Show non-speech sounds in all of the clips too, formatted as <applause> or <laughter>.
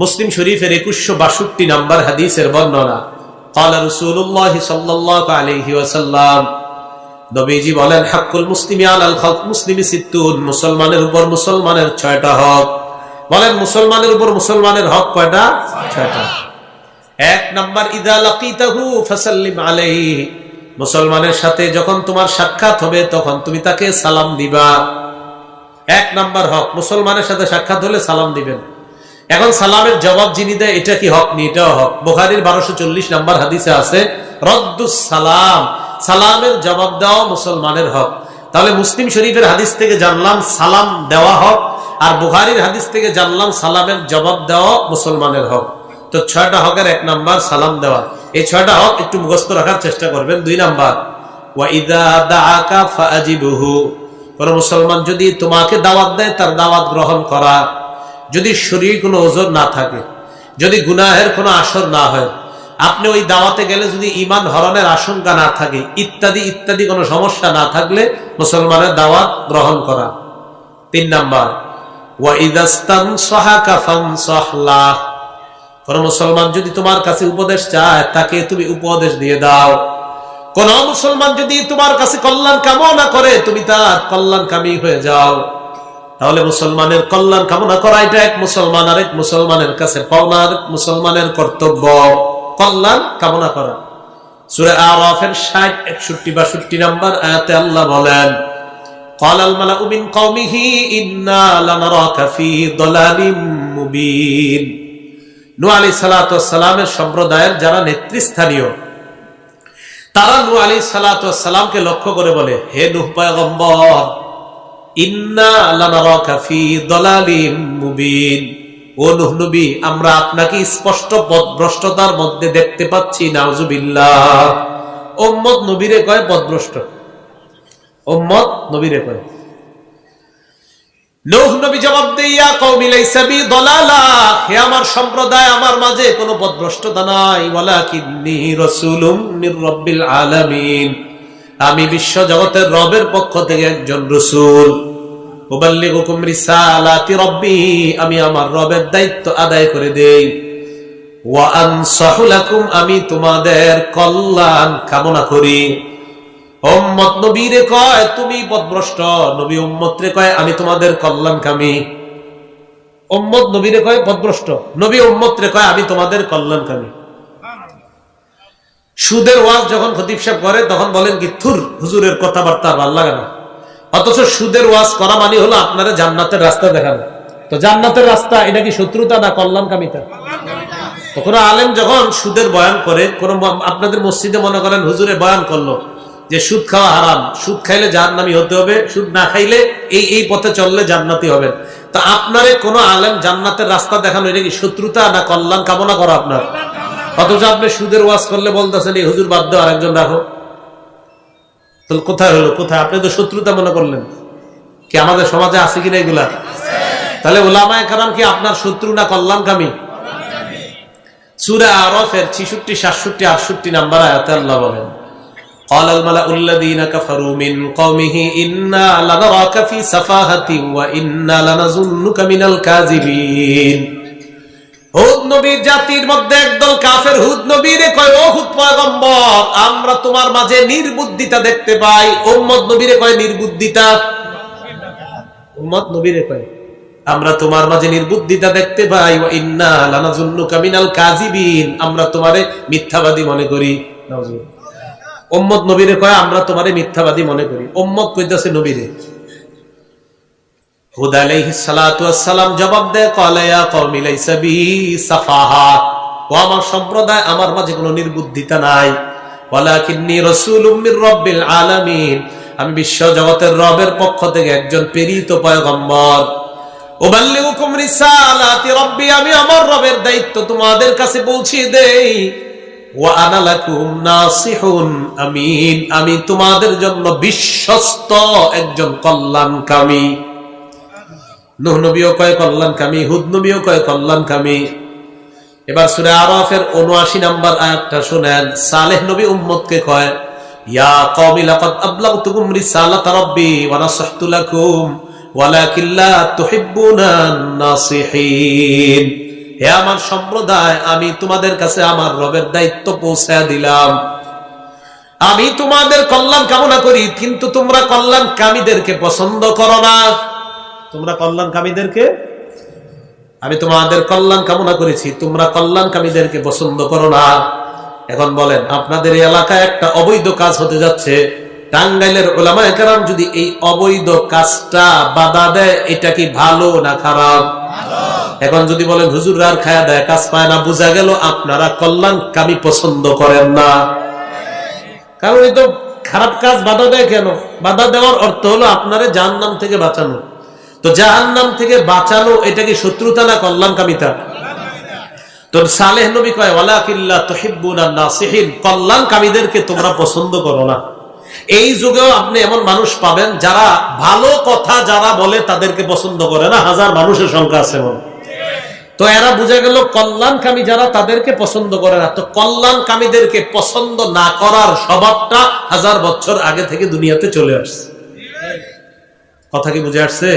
মুসলিম শরীফের একুশশো বাষট্টি নাম্বার হাদিসের বর্ণনা قال رسول الله صلى الله عليه وسلم নবীজি বলেন হাক্কুল মুসলিমি আলাল হক মুসলিমি সিত্তুন মুসলমানের উপর মুসলমানের ছয়টা হক বলেন মুসলমানের উপর মুসলমানের হক কয়টা ছয়টা এক নাম্বার ইদা লাকিতাহু ফাসাল্লিম আলাইহি মুসলমানের সাথে যখন তোমার সাক্ষাৎ হবে তখন তুমি তাকে সালাম দিবা এক নাম্বার হক মুসলমানের সাথে সাক্ষাৎ হলে সালাম দিবেন এখন সালামের জবাব যিনি দেয়, এটা কি হক নি? এটাও হক। বোখারির বারোশো চল্লিশ নাম্বার হাদিসে আছে, রদ্দুস সালাম, সালামের জবাব দেওয়া মুসলমানের হক। তাহলে মুসলিম শরীফের হাদিস থেকে জানলাম সালাম দেওয়া হক, আর বুখারির হাদিস থেকে জানলাম সালামের জবাব দেওয়া মুসলমানের হক। তো ছয়টা হকের এক নাম্বার সালাম দেওয়া। এই ছয়টা হক একটু মুখস্থ রাখার চেষ্টা করবেন। দুই নাম্বার কোন মুসলমান যদি তোমাকে দাওয়াত দেয়, তার দাওয়াত গ্রহণ করা। যদি শরীর কোনো ওজন না থাকে, যদি গুনাহের কোনো আসর না হয়, আপনি ওই দাওয়াতে গেলে যদি ইমান হরণের আশঙ্কা না থাকে, ইত্যাদি ইত্যাদি কোনো সমস্যা না থাকলে মুসলমানের দাওয়াত গ্রহণ করা। তিন নাম্বার কোন মুসলমান যদি তোমার কাছে উপদেশ চায়, তাকে তুমি উপদেশ দিয়ে দাও। কোন মুসলমান যদি তোমার কাছে কল্যাণ কামনা করে, তুমি তার কল্যাণ কামী হয়ে যাও। তাহলে মুসলমানের কল্যাণ কামনা করা এটা এক মুসলমান আরেক মুসলমানের কাছে পাওনা আরেক মুসলমানের কর্তব্য কল্যাণ কামনা করা সুরে আরাফের ষাট একষট্টি বাষট্টি নাম্বার আয়াতে আল্লাহ বলেন قال الملأ من قومه إنا لنراك في ضلال مبين নূহ আলী সালামের সম্প্রদায়ের যারা নেতৃস্থানীয় তারা নূহ আলী সালামকে লক্ষ্য করে বলে হে নুহ পয়গম্বর আমরা আপনাকে স্পষ্ট মধ্যে দেখতে পাচ্ছি উম্মত নবীরে কয় উম্মত নবীরে কয়। আমার সম্প্রদায়, আমার মাঝে কোনো পথভ্রষ্টতা নাই। ওয়ালাকিন্নী রাসূলুম আমি বিশ্ব জগতের রবের পক্ষ থেকে একজন রাসূল। আমি আমার রবের দায়িত্ব আদায় করে দেই। আমি তোমাদের কল্যাণ কামনা করি। নবীরে কয়, তুমি পথভ্রষ্ট নবী উম্মত রে কয়, আমি তোমাদের কল্যাণকামী। উম্মত কয় নবী কয়, আমি তোমাদের সুদের ওয়াজ যখন খতিব সাহেব করে, তখন বলেন কি, থুর, হুজুরের কথাবার্তা ভালো লাগে না। অথচ সুদের ওয়াজ করা মানে হলো আপনারা জান্নাতের রাস্তা দেখানো। তো জান্নাতের রাস্তা, এটা কি শত্রুতা না কল্যাণকামিতা? তো কোনো আলেম যখন সুদের বয়ান করে, কোন আপনাদের মসজিদে মনে করেন হুজুরে বয়ান করল যে সুদ খাওয়া হারাম, সুদ খাইলে জাহান্নামি হতে হবে, সুদ না খাইলে এই এই পথে চললে জান্নাতি হবেন। তা আপনারে কোন আলেম জান্নাতের রাস্তা দেখানো, এটা কি শত্রুতা না কল্যাণ কামনা করো আপনার? অথচ আপনি সুদের ওয়াজ করলে বলতেছেন, এই হুজুর বাদ দেওয়া আরেকজন রাখো। তাহলে কোথায় হলো কোথায় আপনি তো শত্রুতা মনে করলেন কি আমাদের সমাজে আছে কিনা এগুলা তাহলে ওলামায় কারাম কি আপনার শত্রু না কল্যাণকামী সুরা আরফের ছিষট্টি সাতষট্টি আটষট্টি নাম্বার আয়াতে আল্লাহ বলেন قال الملأ الذين كفروا من قومه إنا لنراك في سفاهة وإنا لنظنك من الكاذبين হুদ নবীর জাতির মধ্যে একদল কাফের, হুদ নবীরে কয়, ও হুদ পয়গম্বর, আমরা তোমার মাঝে নির্বুদ্ধিতা দেখতে পাই। উম্মত নবীরে কয়, নির্বুদ্ধিতা? উম্মত নবীরে কয়, আমরা তোমার মাঝে নির্বুদ্ধিতা দেখতে পাই। ওয়া ইন্না লানাজুন্নুকা মিনাল কাযিবিন। আমরা তোমারে মিথ্যাবাদী মনে করি। ওম্মদ নবীরে কয়, আমরা তোমারে মিথ্যাবাদী মনে করি। ওম্মদ কইতাছে, নবীরে আমার আমি বিশ্ব জগতের রবের পক্ষ থেকে একজন পয়গম্বর। আমি আমার রবের দায়িত্ব তোমাদের কাছে পৌঁছিয়ে দেই। আমিন। আমি তোমাদের জন্য বিশ্বস্ত একজন কল্যাণকামী। নুহ নবীও কয় কল্যাণকামী হুদ নবীও কয় কল্যাণকামী এবার সুরে আরফের উনআশি নাম্বার আয়াতটা শুনেন। সালেহ নবী উম্মতকে কয়, ইয়া কওমি লাকাদ আবলাগতুকুম রিসালাত রাব্বি ওয়া নাসাহতু লাকুম, ওয়ালাকিন লা তুহিব্বুনা নাসিহিন। হে আমার সম্প্রদায়, আমি তোমাদের কাছে আমার রবের দায়িত্ব পৌঁছায় দিলাম। আমি তোমাদের কল্যাণ কামনা করি, কিন্তু তোমরা কল্যাণ কামীদেরকে পছন্দ করো না। তোমরা কল্যাণ কামীদেরকে আমি তোমাদের কল্যাণ কামনা করেছি, তোমরা কল্যাণ কামীদেরকে পছন্দ করো না। এখন বলেন, আপনাদের এলাকায় একটা অবৈধ কাজ হতে যাচ্ছে। টাঙ্গাইলের ওলামা একরাম যদি এই অবৈধ কাজটা বাধা দেয়, এটা কি ভালো না খারাপ? এখন যদি বলেন হুজুর আর খায়া দেয় কাজ পায় না, বোঝা গেল আপনারা কল্যাণ কামি পছন্দ করেন না। কারণ এই তো খারাপ কাজ বাধা দেয় কেন? বাধা দেওয়ার অর্থ হলো আপনারা জাহান নাম থেকে বাঁচানো। তো জাহান নাম থেকে বাঁচানো এটা কি শত্রুতা না কল্যাণ কামিতা তো সালেহ নবী কয়, ওয়ালাকিল্লা তুহিব্বুনা নাসিহিন। কল্যাণ কামীদেরকে তোমরা পছন্দ করো না। এই যুগেও আপনি এমন মানুষ পাবেন যারা ভালো কথা যারা বলে তাদেরকে পছন্দ করে না। হাজার মানুষের সংখ্যা আছে এমন। তো এরা বুঝে গেল কল্যাণকামী যারা তাদেরকে পছন্দ করে না। তো কল্যাণকামীদেরকে পছন্দ না করার স্বভাবটা হাজার বছর আগে থেকে দুনিয়াতে চলে আসছে। কথা কি বুঝে আসছে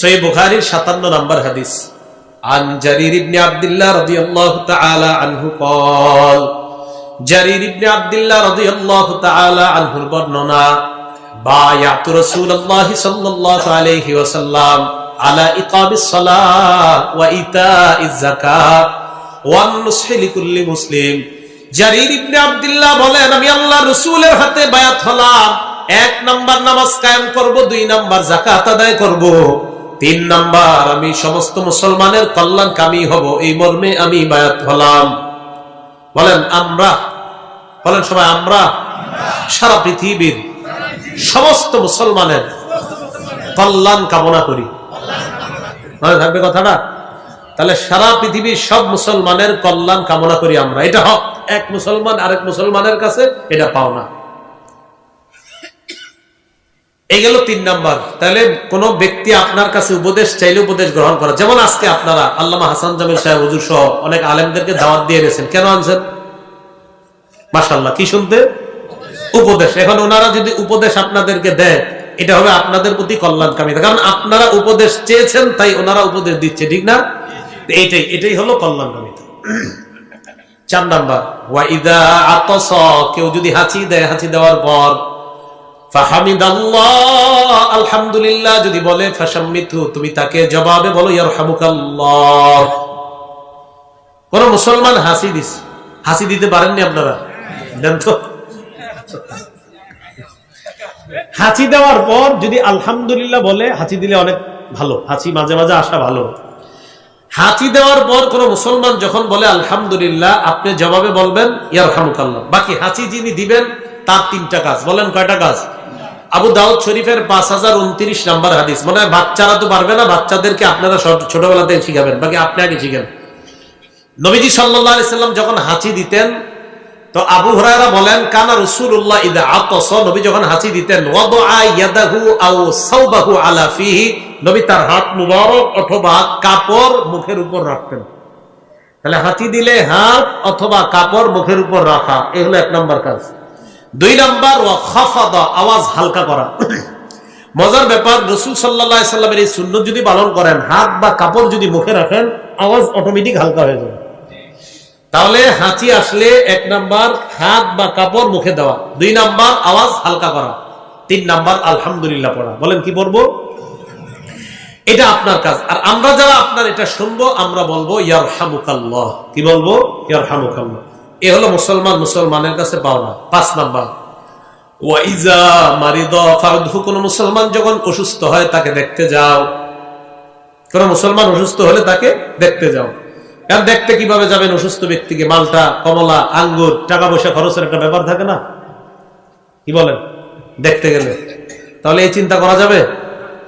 সই বুখারির সাতান্ন নাম্বার হাদিস عن جرير بن عبد الله رضي الله تعالى عنه قال جرير بن عبد الله رضي الله تعالى عنه البرننا بايعت رسول الله صلى الله عليه وسلم على إقام الصلاة وإيتاء الزكاة والنصح لكل مسلم জারির ইবনে আব্দুল্লাহ বলেন আমি আল্লাহ রসুলের হাতে বায়াত হলাম এক নাম্বার নামাজ কায়েম করব, দুই নাম্বার জাকাত আদায় করব। তিন নাম্বার, আমি সমস্ত মুসলমানের কল্যাণ কামি হব, এই মর্মে আমি বায়াত হলাম। বলেন, আমরা? বলেন সবাই, আমরা? সারা পৃথিবীর সমস্ত মুসলমানের কল্যাণ কামনা করি। মনে থাকবে কথাটা? তাহলে সারা পৃথিবীর সব মুসলমানের কল্যাণ কামনা করি আমরা। এটা হক। এক মুসলমান আরেক মুসলমানের কাছে এটা পাও না এই গেল তিন নাম্বার। তাহলে কোন ব্যক্তি আপনার কাছে উপদেশ চাইলে উপদেশ গ্রহণ করা। যেমন আজকে আপনারা, আল্লামা হাসান জামিল সাহেব হুজুর সহ অনেক আলেমদেরকে দাওয়াত দিয়ে গেছেন কেন আনছেন? মাসাল্লাহ কি শুনতে? উপদেশ। এখন ওনারা যদি উপদেশ আপনাদেরকে দেয়, এটা হবে আপনাদের প্রতি কল্যাণকামী কারণ আপনারা উপদেশ চেয়েছেন, তাই ওনারা উপদেশ দিচ্ছে, ঠিক না? এইটাই, এটাই হলো কল্যাণকামিতা। চার নাম্বার ওয়াইদা আতস, কেউ যদি হাঁচি দেয়, হাঁচি দেওয়ার পর আলহামদুলিল্লাহ, যদি বলে, ফাসাম্মিতু তুমি তাকে জবাবে বলো, ইয়ারহামুকাল্লাহ কোন মুসলমান হাসি দিস? হাসি দিতে পারেননি আপনারা? দেন তো। হাঁচি দেওয়ার পর যদি আলহামদুলিল্লাহ বলে হাঁচি দিলে অনেক ভালো। হাঁচি মাঝে মাঝে আসা ভালো। হাঁচি দেওয়ার পর কোন মুসলমান যখন বলে, আলহামদুলিল্লাহ আপনি জবাবে বলবেন ইয়ার হামুকাল্লাহ বাকি হাঁচি যিনি দিবেন তার তিনটা কাজ। বলেন কয়টা কাজ? আবু দাউদ শরীফের পাঁচ হাজার উনত্রিশ নাম্বার হাদিস। মনে হয় বাচ্চারা তো পারবে না, বাচ্চাদেরকে আপনারা ছোট- ছোটবেলাতে শিখাবেন। বাকি আপনি আগে শিখেন। নবীজি সাল্লাম যখন হাঁচি দিতেন, তো আবু হরায়রা বলেন, কানা রসুল্লাহ ইদা আতস। নবী যখন হাঁচি দিতেন নবী তার হাত মুবারক অথবা কাপড় মুখের উপর রাখতেন। তাহলে হাঁচি দিলে হাত অথবা কাপড় মুখের উপর রাখা এই হলো এক নম্বর কাজ। দুই নাম্বার, ওয়া খাফাদা, আওয়াজ হালকা করা। মজার ব্যাপার, রসুল সাল্লাহ সাল্লামের এই শূন্য যদি পালন করেন, হাত বা কাপড় যদি মুখে রাখেন, আওয়াজ অটোমেটিক হালকা হয়ে যাবে। তাহলে হাঁচি আসলে এক নাম্বার, হাত বা কাপড় মুখে দেওয়া। দুই নাম্বার, আওয়াজ হালকা করা। তিন নাম্বার, আলহামদুলিল্লাহ পড়া। বলেন কি পড়ব? এটা আপনার কাজ। আর আমরা যারা আপনার এটা শুনব, আমরা বলব ইয়ার হামুকাল্লাহ কি বলব? ইয়ার হামুকাল্লাহ এ হলো মুসলমান, মুসলমানের কাছে পাওনা। পাঁচ নাম্বার। ওয়াইজা মারিদ, ফারদহু, কোন মুসলমান যখন অসুস্থ হয়, তাকে দেখতে যাও। কোন মুসলমান অসুস্থ হলে তাকে দেখতে যাও। দেখতে কীভাবে যাবেন অসুস্থ ব্যক্তিকে? মালটা, কমলা, আঙ্গুর টাকা পয়সা খরচের একটা ব্যাপার থাকে না? কি বলেন? দেখতে গেলে। তাহলে এই চিন্তা করা যাবে?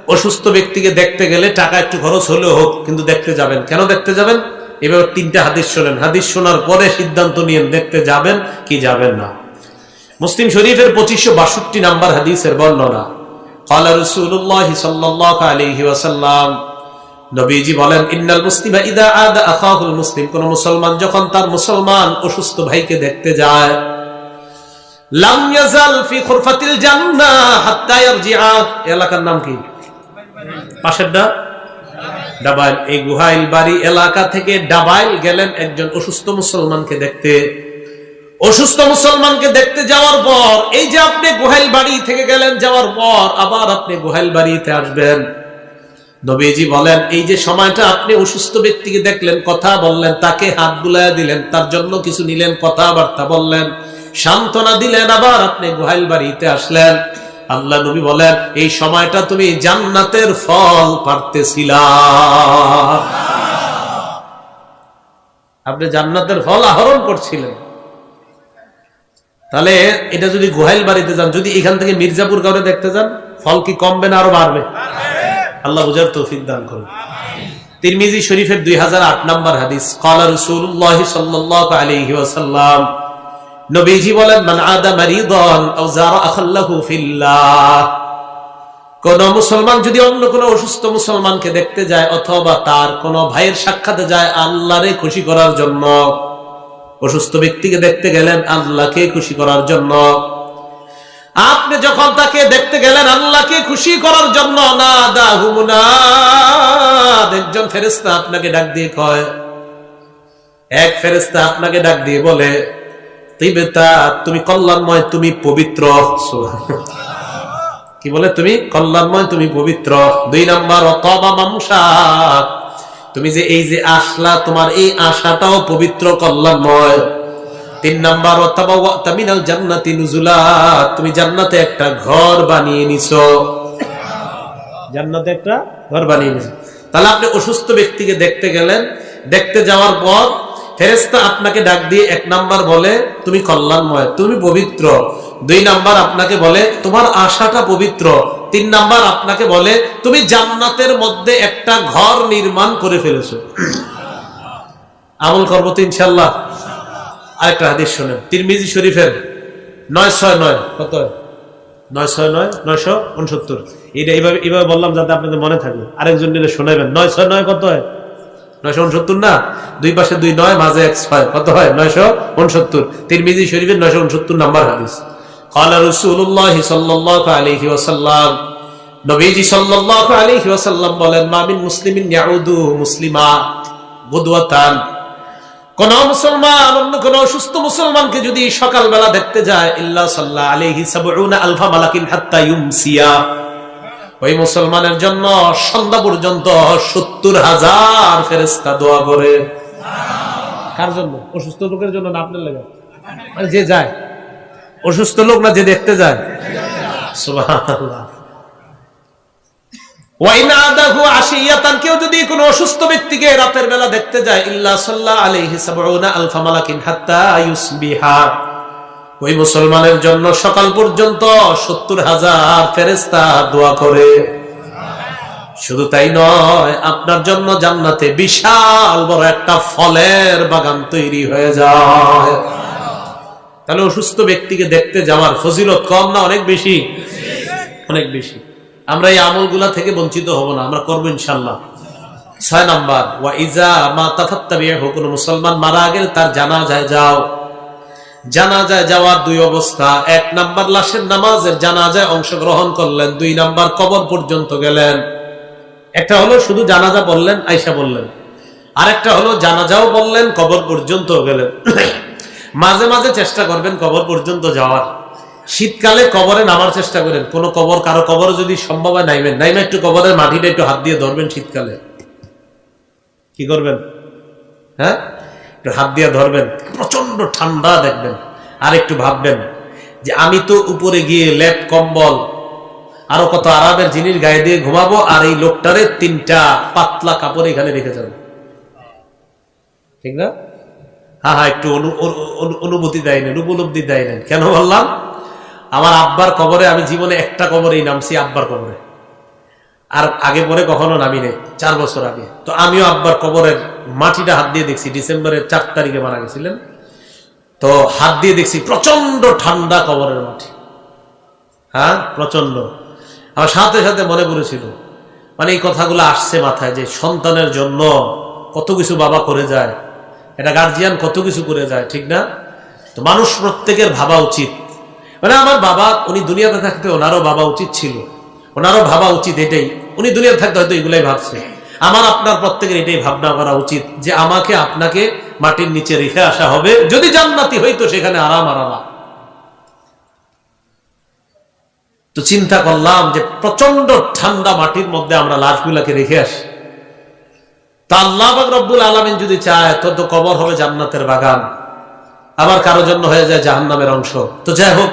অসুস্থ ব্যক্তিকে দেখতে গেলে টাকা একটু খরচ হলেও হোক, কিন্তু দেখতে যাবেন। কেন দেখতে যাবেন? এভাবে তিনটা হাদিস শোনেন হাদিস শোনার পরে সিদ্ধান্ত নিয়ে দেখতে যাবেন কি যাবেন না মুসলিম শরীফের পঁচিশশো বাষট্টি নাম্বার হাদিসের বর্ণনা قال رسول الله صلى الله عليه وسلم নবীজি বলেন ইন্নাল মুসলিমা ইদা আদা আখাহুল মুসলিম কোন মুসলমান যখন তার মুসলমান অসুস্থ ভাইকে দেখতে যায় লাম ইয়াজাল ফি খুরফাতিল জান্নাহ হাত্তা ইয়ারজিআ এলাকার নাম কি পাশেরটা ডাবাইল, এই গুহাইল বাড়ি এলাকা থেকে ডাবাইল গেলেন একজন অসুস্থ মুসলমানকে দেখতে। অসুস্থ মুসলমানকে দেখতে যাওয়ার পর, এই যে আপনি গুহাইল বাড়ি থেকে গেলেন যাওয়ার পর, আবার আপনি গুহাইল বাড়িতে আসবেন। নবীজি বলেন, এই যে সময়টা আপনি অসুস্থ ব্যক্তিকে দেখলেন, কথা বললেন, তাকে হাত বুলাইয়া দিলেন, তার জন্য কিছু নিলেন, কথাবার্তা বললেন, সান্ত্বনা দিলেন, আবার আপনি গোহাইল বাড়িতে আসলেন। আল্লাহ নবী বলেন, এই সময়টা তুমি জান্নাতের ফল পারতেছিলা। আপনি জান্নাতের ফল আহরণ করছিলেন। তাহলে এটা যদি গোহাইল বাড়িতে যান, যদি এখান থেকে মির্জাপুর কাউরে দেখতে যান, ফল কি কমবে না আরও বাড়বে? আল্লাহ বুঝার তৌফিক দান করুন। তিরমিজি শরীফের দুই হাজার আট নম্বর হাদিস, কালা রসুল্লাহ সাল্লাহ ওয়াসাল্লাম নবীজি বলেন, মান আদা মারিদন আও যারা আখাল্লাহু ফিল্লাহ। কোন মুসলমান যদি অন্য কোন অসুস্থ মুসলমানকে দেখতে যায় অথবা তার কোন ভাইয়ের সাক্ষাতে যায় আল্লাহরে খুশি করার জন্য, অসুস্থ ব্যক্তিকে দেখতে গেলেন আল্লাহকে খুশি করার জন্য। আপনি যখন তাকে দেখতে গেলেন আল্লাহকে খুশি করার জন্য না দাহুমুনা একজন ফেরেস্তা আপনাকে ডাক দিয়ে কয়, এক ফেরেস্তা আপনাকে ডাক দিয়ে বলে তুমি কল্যাণময়, তুমি পবিত্র। কি বলে তুমি? কল্যাণময়, তুমি পবিত্র। দুই নাম্বার তুমি যে এই যে আসলা, তোমার এই আশাটাও পবিত্র, কল্যাণময়। তিন নাম্বার তামিনাল জান্নাতি নুজুলা। তুমি জান্নাতে একটা ঘর বানিয়ে নিছো। জান্নাতে একটা ঘর বানিয়ে নিছো। তাহলে আপনি অসুস্থ ব্যক্তিকে দেখতে গেলেন। দেখতে যাওয়ার পর ফেরেস্তা আপনাকে ডাক দিয়ে এক নাম্বার বলে, তুমি কল্যাণময়, তুমি পবিত্র। দুই নাম্বার আপনাকে বলে, তোমার আশাটা পবিত্র। তিন নাম্বার আপনাকে বলে, তুমি জান্নাতের মধ্যে একটা ঘর নির্মাণ করে ফেলেছো। আমল করব তো ইনশাল্লাহ আরেকটা হাদিস শোনেন। তিরমিজি শরীফের নয় ছয় নয়, কত? নয় ছয় নয়, নয়শো উনসত্তর। এটা এইভাবে এইভাবে বললাম যাতে আপনাদের মনে থাকবে আরেকজন নিলে শোনাবেন নয় ছয় নয় কত হয়? নয়শো উনসত্তর না দুই পাশে দুই নয় মাঝে এক ছয় কত হয় নয়শো উনসত্তর তিরমিজি শরীফের নয়শো উনসত্তর নাম্বার হাদিস قال رسول الله صلى الله عليه وسلم নবীজি সাল্লাল্লাহু আলাইহি ওয়াসাল্লাম বলেন মামিন মুসলিমিন ইয়াউদু মুসলিমা গুদওয়াতান কোন মুসলমান অন্য কোন অসুস্থ মুসলমানকে যদি সকালবেলা দেখতে যায় ইল্লা সাল্লাহ আলাইহি সাবউনা আলফা মালাকিন হাত্তা ইউমসিয়া ওই মুসলমানের জন্য সন্ধ্যা পর্যন্ত সত্তর হাজার ফেরেস্তা দোয়া করে। কার জন্য অসুস্থ লোকের জন্য না আপনার লাগে? মানে যে যায়। অসুস্থ লোক না যে দেখতে যায়? কেউ যদি কোন অসুস্থ ব্যক্তিকে রাতের বেলা দেখতে যায় ইল্লা সাল্লাহ আলাইহি সাবউনা আলফা মালাকিন হাত্তা ইউসবিহা। ওই মুসলমানের জন্য সকাল পর্যন্ত সত্তর হাজার ফেরেস্তা দোয়া করে। শুধু তাই নয়, আপনার জন্য জান্নাতে বিশাল বড় একটা ফলের বাগান তৈরি হয়ে যায়। তাহলে অসুস্থ ব্যক্তিকে দেখতে যাওয়ার ফজিলত কম না অনেক বেশি? অনেক বেশি। আমরা এই আমলগুলা থেকে বঞ্চিত হব না, আমরা করব ইনশাল্লাহ। ছয় নাম্বার, ওয়া ইজা মা তাফাত্তাবিয়াহু কোন মুসলমান মারা গেলে তার জানা যায় যাও। জানাজায় যাওয়ার দুই অবস্থা। এক নাম্বার লাশের নামাজের জানাজায় অংশগ্রহণ করলেন, দুই নাম্বার কবর পর্যন্ত গেলেন। একটা হলো শুধু জানাজা বললেন আয়সা বললেন। আরেকটা হলো জানাজাও বললেন, কবর পর্যন্ত গেলেন। <coughs> মাঝে মাঝে চেষ্টা করবেন কবর পর্যন্ত যাওয়ার। শীতকালে কবরে নামার চেষ্টা করেন। কোন কবর, কারও কবর যদি সম্ভব হয় নাইবেন নাইমে একটু কবরের মাটিটা একটু হাত দিয়ে ধরবেন শীতকালে। কি করবেন? হ্যাঁ? একটু হাত দিয়ে ধরবেন প্রচণ্ড ঠান্ডা দেখবেন। আর একটু ভাববেন যে আমি তো উপরে গিয়ে লেপ, কম্বল, আরও কত আরামের জিনিস গায়ে দিয়ে ঘুমাবো আর এই লোকটারে তিনটা পাতলা কাপড় এখানে রেখে যাব। ঠিক না? হ্যাঁ হ্যাঁ একটু অনুভূতি দেয় নেন, উপলব্ধি দেয় নেন। কেন বললাম? আমার আব্বার কবরে আমি জীবনে একটা কবরেই নামছি, আব্বার কবরে। আর আগে পরে কখনো নামি নেই চার বছর আগে। তো আমিও আব্বার কবরের মাটিটা হাত দিয়ে দেখছি, ডিসেম্বরের চার তারিখে মারা গেছিলেন। তো হাত দিয়ে দেখছি প্রচণ্ড ঠান্ডা কবরের মাটি। হ্যাঁ প্রচণ্ড আমার সাথে সাথে মনে পড়েছিল মানে এই কথাগুলো আসছে মাথায় যে সন্তানের জন্য কত কিছু বাবা করে যায় এটা গার্জিয়ান কত কিছু করে যায়, ঠিক না? তো মানুষ প্রত্যেকের ভাবা উচিত। মানে আমার বাবা, উনি দুনিয়াতে থাকতে ওনারও বাবা উচিত ছিল। ওনারও ভাবা উচিত এটাই। উনি দুনিয়াতে থাকতে হয়তো এগুলাই ভাবছে। আমার, আপনার, প্রত্যেকের এটাই ভাবনা করা উচিত যে আমাকে, আপনাকে মাটির নিচে রেখে আসা হবে। যদি জান্নাতি হইতো সেখানে আরাম আরাম তো চিন্তা করলাম যে প্রচণ্ড ঠান্ডা মাটির মধ্যে আমরা লাশগুলাকে রেখে আসি। তা আল্লাহ রব্বুল আলমিন যদি চায় তো তো কবর হবে জান্নাতের বাগান। আবার কারও জন্য হয়ে যায় জাহান্নামের অংশ। তো যাই হোক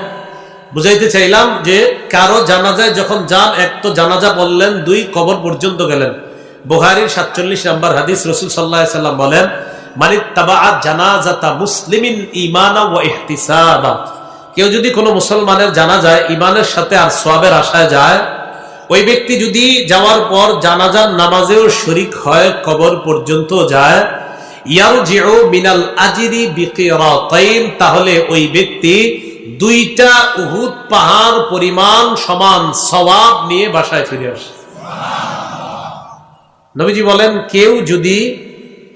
বুঝাইতে চাইলাম যে, কারও জানাজায় যখন যান, এক তো জানাজা বললেন, দুই কবর পর্যন্ত গেলেন। বোহারির সাতচল্লিশ নাম্বার হাদিস রসুল সাল্লাহ সাল্লাম বলেন কেউ যদি কোনো মুসলমানের জানা যায় ইমানের সাথে আর সোয়াবের আশায় যায়, ওই ব্যক্তি যদি যাওয়ার পর জানাজার নামাজেও শরিক হয়, কবর পর্যন্ত যায়, ইয়ারজিউ মিনাল আজিরি বিকিরাতাইন, তাহলে ওই ব্যক্তি দুইটা উহুদ পাহাড় পরিমাণ সমান সওয়াব নিয়ে বাসায় ফিরে আসে। নবীজি বলেন, কেউ যদি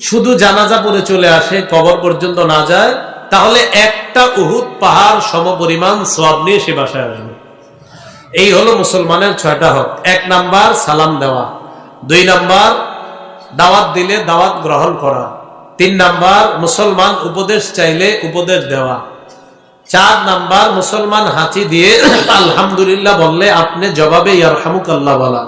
শুধু জানাজা পরে চলে আসে, কবর পর্যন্ত না যায়, তাহলে একটা উহুদ পাহাড় সম পরিমাণ সওয়াব নিয়ে সে বাসায় আসবে। এই হলো মুসলমানের ছয়টা হক। এক নাম্বার, সালাম দেওয়া। দুই নাম্বার, দাওয়াত দিলে দাওয়াত গ্রহণ করা। তিন নাম্বার, মুসলমান উপদেশ চাইলে উপদেশ দেওয়া। চার নাম্বার মুসলমান হাঁচি দিয়ে, আলহামদুলিল্লাহ বললে, আপনি জবাবে ইয়ারহামুক আল্লাহ বলা।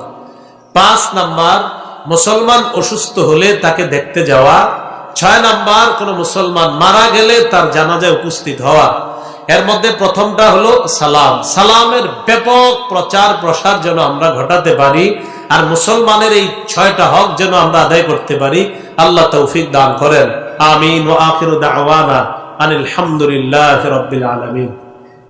পাঁচ নাম্বার, মুসলমান অসুস্থ হলে তাকে দেখতে যাওয়া। ছয় নাম্বার, কোন মুসলমান মারা গেলে তার জানাজায় উপস্থিত হওয়া। এর মধ্যে প্রথমটা হলো সালাম। সালামের ব্যাপক প্রচার প্রসার যেন আমরা ঘটাতে পারি আর মুসলমানের এই ছয়টা হক যেন আমরা আদায় করতে পারি। আল্লাহ তৌফিক দান করেন। আমিন। ও আখির দাওয়ানা। আনিল হামদুলিল্লাহ রবিল আলমিন